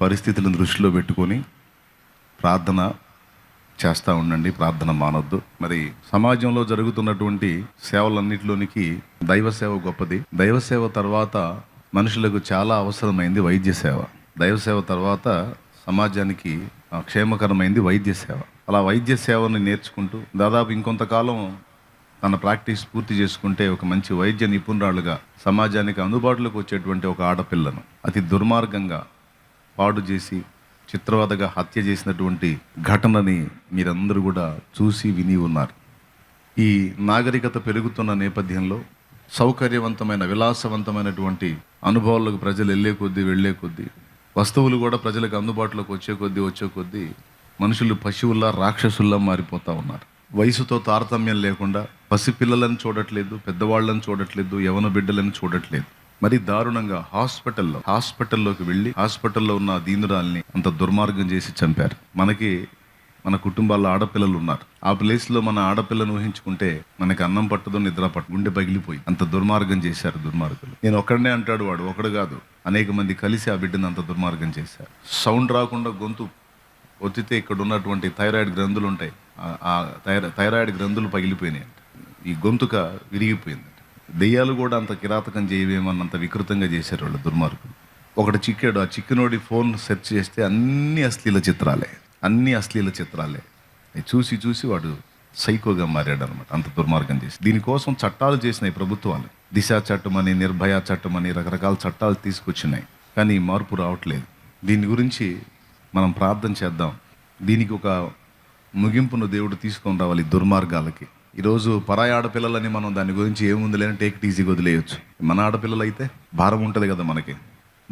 పరిస్థితులను దృష్టిలో పెట్టుకొని ప్రార్థన చేస్తూ ఉండండి ప్రార్థన మానొద్దు. మరి సమాజంలో జరుగుతున్నటువంటి సేవలన్నిటిలోనికి దైవ సేవ గొప్పది. దైవ సేవ తర్వాత మనుషులకు చాలా అవసరమైంది వైద్య సేవ. దైవ సేవ తర్వాత సమాజానికి ఆ, క్షేమకరమైంది వైద్య సేవ. అలా వైద్య సేవను నేర్చుకుంటూ దాదాపు ఇంకొంతకాలం తన ప్రాక్టీస్ పూర్తి చేసుకుంటే ఒక మంచి వైద్య నిపుణురాలుగా సమాజానికి అందుబాటులోకి వచ్చేటువంటి ఒక ఆడపిల్లను. అతి దుర్మార్గంగా పాడు చేసి చిత్రవాదగా హత్య చేసినటువంటి ఘటనని మీరందరూ కూడా చూసి విని ఉన్నారు. ఈ నాగరికత పెరుగుతున్న నేపథ్యంలో సౌకర్యవంతమైన విలాసవంతమైనటువంటి అనుభవాలకు ప్రజలు వెళ్ళే కొద్దీ వెళ్ళే కొద్దీ వస్తువులు కూడా ప్రజలకు అందుబాటులోకి వచ్చే కొద్దీ వచ్చే కొద్దీ మనుషులు పశువుల్లా రాక్షసుల్లా మారిపోతూ ఉన్నారు. వయసుతో తారతమ్యం లేకుండా పసిపిల్లలను చూడట్లేదు పెద్దవాళ్ళని చూడట్లేదు యవన బిడ్డలను చూడట్లేదు. మరి దారుణంగా హాస్పిటల్లో హాస్పిటల్లోకి వెళ్ళి హాస్పిటల్లో ఉన్న దీనురాల్ని అంత దుర్మార్గం చేసి చంపారు. మనకి మన కుటుంబాల్లో ఆడపిల్లలు ఉన్నారు. ఆ ప్లేస్లో మన ఆడపిల్లను ఊహించుకుంటే మనకి అన్నం పట్టదు నిద్ర పట్టు గుండె పగిలిపోయి అంత దుర్మార్గం చేశారు దుర్మార్గులు. నేను ఒక్కడనే అంటాడు వాడు ఒకడు కాదు. అనేక మంది కలిసి ఆ బిడ్డను అంత దుర్మార్గం చేశారు. సౌండ్ రాకుండా గొంతు ఒత్తితే ఇక్కడ ఉన్నటువంటి థైరాయిడ్ గ్రంథులు ఉంటాయి. ఆ- థైరాయిడ్ గ్రంథులు పగిలిపోయినాయి ఈ గొంతుక విరిగిపోయింది. దెయ్యాలు కూడా అంత కిరాతకం చేయవేమన్నంత వికృతంగా చేశారు వాళ్ళు దుర్మార్గులు. ఒకటి చిక్కాడు ఆ చిక్కినోడి ఫోన్ సెర్చ్ చేస్తే అన్ని అశ్లీల చిత్రాలే అన్ని అశ్లీల చిత్రాలే. చూసి చూసి వాడు సైకోగా మారాడు అనమాట అంత దుర్మార్గం చేసి. దీనికోసం చట్టాలు చేసినాయి ప్రభుత్వాలు. దిశ చట్టం అని నిర్భయ చట్టం అని రకరకాల చట్టాలు తీసుకొచ్చినాయి. కానీ మార్పు రావట్లేదు. దీని గురించి మనం ప్రార్థన చేద్దాం. దీనికి ఒక ముగింపును దేవుడు తీసుకొని రావాలి దుర్మార్గాలకి. ఈరోజు పరాయి ఆడపిల్లలని మనం దాని గురించి ఏముంది లేని టేక్ ఈజీగా వదిలేయచ్చు. మన ఆడపిల్లలు అయితే భారం ఉంటుంది కదా మనకి.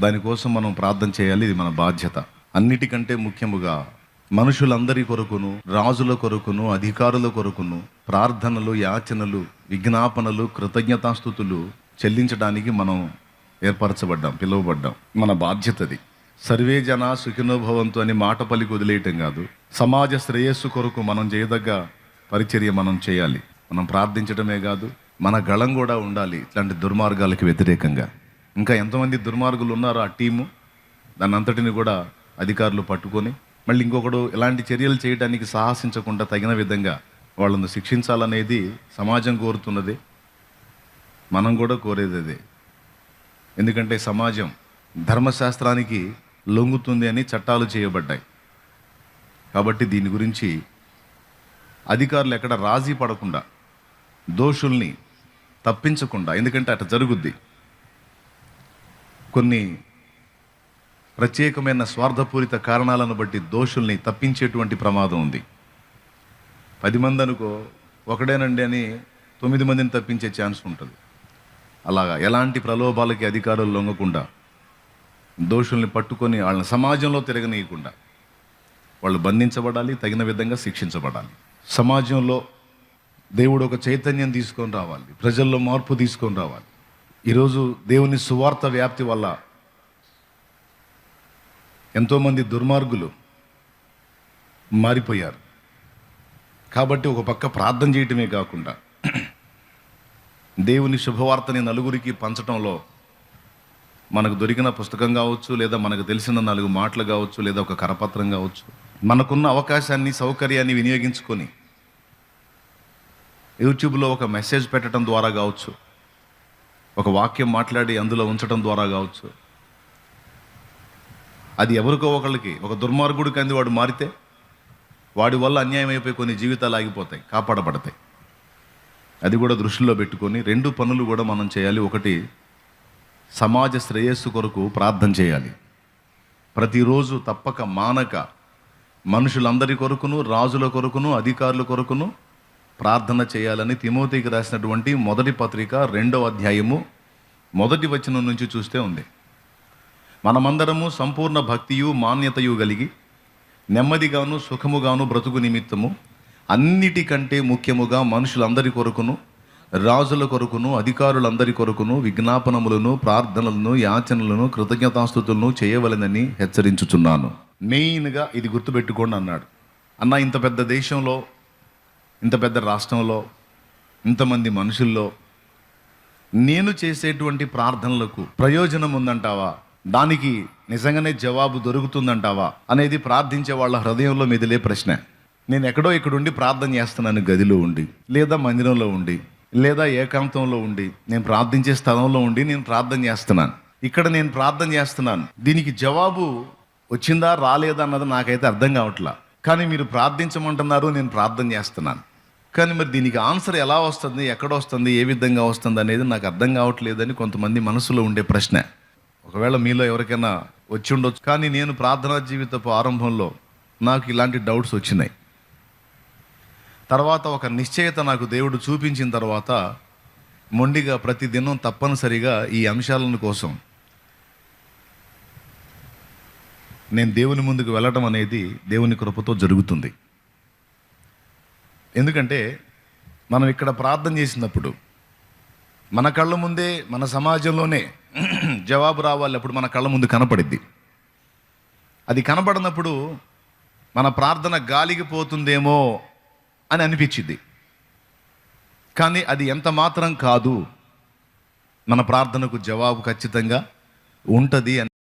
దానికోసం మనం ప్రార్థన చేయాలి ఇది మన బాధ్యత. అన్నిటికంటే ముఖ్యముగా మనుషులందరి కొరకును రాజుల కొరకును అధికారుల కొరకును ప్రార్థనలు యాచనలు విజ్ఞాపనలు కృతజ్ఞతాస్థుతులు చెల్లించడానికి మనం ఏర్పరచబడ్డాం పిలువబడ్డాం. మన బాధ్యతది. సర్వే జన సుఖినోభవంతో అని మాట పలికి వదిలేయటం కాదు. సమాజ శ్రేయస్సు కొరకు మనం చేయదగ్గ పరిచర్య మనం చేయాలి. మనం ప్రార్థించడమే కాదు మన గళం కూడా ఉండాలి ఇట్లాంటి దుర్మార్గాలకి వ్యతిరేకంగా. ఇంకా ఎంతమంది దుర్మార్గులు ఉన్నారో ఆ టీము దాని అంతటిని కూడా అధికారులు పట్టుకొని మళ్ళీ ఇంకొకడు ఇలాంటి చర్యలు చేయడానికి సాహసించకుండా తగిన విధంగా వాళ్ళను శిక్షించాలనేది సమాజం కోరుతున్నది. మనం కూడా కోరేది అదే. ఎందుకంటే సమాజం ధర్మశాస్త్రానికి లొంగుతుంది అని చట్టాలు చేయబడ్డాయి. కాబట్టి దీని గురించి అధికారులు ఎక్కడ రాజీ పడకుండా దోషుల్ని తప్పించకుండా ఎందుకంటే అట్లా జరుగుద్ది. కొన్ని ప్రత్యేకమైన స్వార్థపూరిత కారణాలను బట్టి దోషుల్ని తప్పించేటువంటి ప్రమాదం ఉంది. పది మంది అనుకో ఒకడేనండి అని తొమ్మిది మందిని తప్పించే ఛాన్స్ ఉంటుంది. అలాగా ఎలాంటి ప్రలోభాలకి అధికారులు లొంగకుండా దోషుల్ని పట్టుకొని వాళ్ళని సమాజంలో తిరగనీయకుండా వాళ్ళు బంధించబడాలి తగిన విధంగా శిక్షించబడాలి. సమాజంలో దేవుడు ఒక చైతన్యం తీసుకొని రావాలి. ప్రజల్లో మార్పు తీసుకొని రావాలి. ఈరోజు దేవుని సువార్త వ్యాప్తి వల్ల ఎంతోమంది దుర్మార్గులు మారిపోయారు. కాబట్టి ఒక పక్క ప్రార్థన చేయటమే కాకుండా దేవుని శుభవార్తని నలుగురికి పంచటంలో మనకు దొరికిన పుస్తకం కావచ్చు లేదా మనకు తెలిసిన నాలుగు మాటలు కావచ్చు లేదా ఒక కరపత్రం కావచ్చు మనకున్న అవకాశాన్ని సౌకర్యాన్ని వినియోగించుకొని యూట్యూబ్లో ఒక మెసేజ్ పెట్టడం ద్వారా కావచ్చు ఒక వాక్యం మాట్లాడి అందులో ఉంచడం ద్వారా కావచ్చు. అది ఎవరికో ఒకళ్ళకి ఒక దుర్మార్గుడికి అంది వాడు మారితే వాడి వల్ల అన్యాయం అయిపోయి కొన్ని జీవితాలు ఆగిపోతాయి కాపాడబడతాయి. అది కూడా దృష్టిలో పెట్టుకొని రెండు పనులు కూడా మనం చేయాలి. ఒకటి సమాజ శ్రేయస్సు కొరకు ప్రార్థన చేయాలి. ప్రతిరోజు తప్పక మానక మనుషులందరి కొరకును రాజుల కొరకును అధికారుల కొరకును ప్రార్థన చేయాలని తిమోతికి రాసినటువంటి మొదటి పత్రిక రెండవ అధ్యాయము మొదటి వచనం నుంచి చూస్తే ఉంది. మనమందరము సంపూర్ణ భక్తియు మాన్యతయు కలిగి నెమ్మదిగాను సుఖముగాను బ్రతుకు నిమిత్తము. అన్నిటికంటే ముఖ్యముగా మనుషులందరి కొరకును రాజుల కొరకును అధికారులందరి కొరకును విజ్ఞాపనములను ప్రార్థనలను యాచనలను కృతజ్ఞతాస్థుతులను చేయవలెనని హెచ్చరించుచున్నాను. మెయిన్గా ఇది గుర్తుపెట్టుకోండి అన్నాడు. అన్న ఇంత పెద్ద దేశంలో ఇంత పెద్ద రాష్ట్రంలో ఇంతమంది మనుషుల్లో నేను చేసేటువంటి ప్రార్థనలకు ప్రయోజనం ఉందంటావా? దానికి నిజంగానే జవాబు దొరుకుతుందంటావా? అనేది ప్రార్థించే వాళ్ళ హృదయంలో మెదిలే ప్రశ్న. నేను ఎక్కడో ఇక్కడుండి ప్రార్థన చేస్తున్నాను గదిలో ఉండి లేదా మందిరంలో ఉండి. లేదా ఏకాంతంలో ఉండి నేను ప్రార్థించే స్థలంలో ఉండి నేను ప్రార్థన చేస్తున్నాను. ఇక్కడ నేను ప్రార్థన చేస్తున్నాను. దీనికి జవాబు వచ్చిందా రాలేదా అన్నది నాకైతే అర్థం కావట్లా. కానీ మీరు ప్రార్థించమంటున్నారు నేను ప్రార్థన చేస్తున్నాను. కానీ మరి దీనికి ఆన్సర్ ఎలా వస్తుంది ఎక్కడ వస్తుంది ఏ విధంగా వస్తుంది అనేది నాకు అర్థం కావట్లేదని కొంతమంది మనసులో ఉండే ప్రశ్న. ఒకవేళ మీలో ఎవరికైనా వచ్చి ఉండొచ్చు. కానీ నేను ప్రార్థనా జీవితపు ఆరంభంలో నాకు ఇలాంటి డౌట్స్ వచ్చినాయి. తర్వాత ఒక నిశ్చయత నాకు దేవుడు చూపించిన తర్వాత మొండిగా ప్రతిదినం తప్పనిసరిగా ఈ అంశాలను కోసం నేను దేవుని ముందుకు వెళ్ళటం అనేది దేవుని కృపతో జరుగుతుంది. ఎందుకంటే మనం ఇక్కడ ప్రార్థన చేసినప్పుడు మన కళ్ళ ముందే మన సమాజంలోనే జవాబు రావాలి అప్పుడు మన కళ్ళ ముందు కనపడిద్ది. అది కనపడినప్పుడు మన ప్రార్థన గాలికి పోతుందేమో అని అనిపించింది. కానీ అది ఎంత మాత్రం కాదు. మన ప్రార్థనకు జవాబు ఖచ్చితంగా ఉంటుంది అని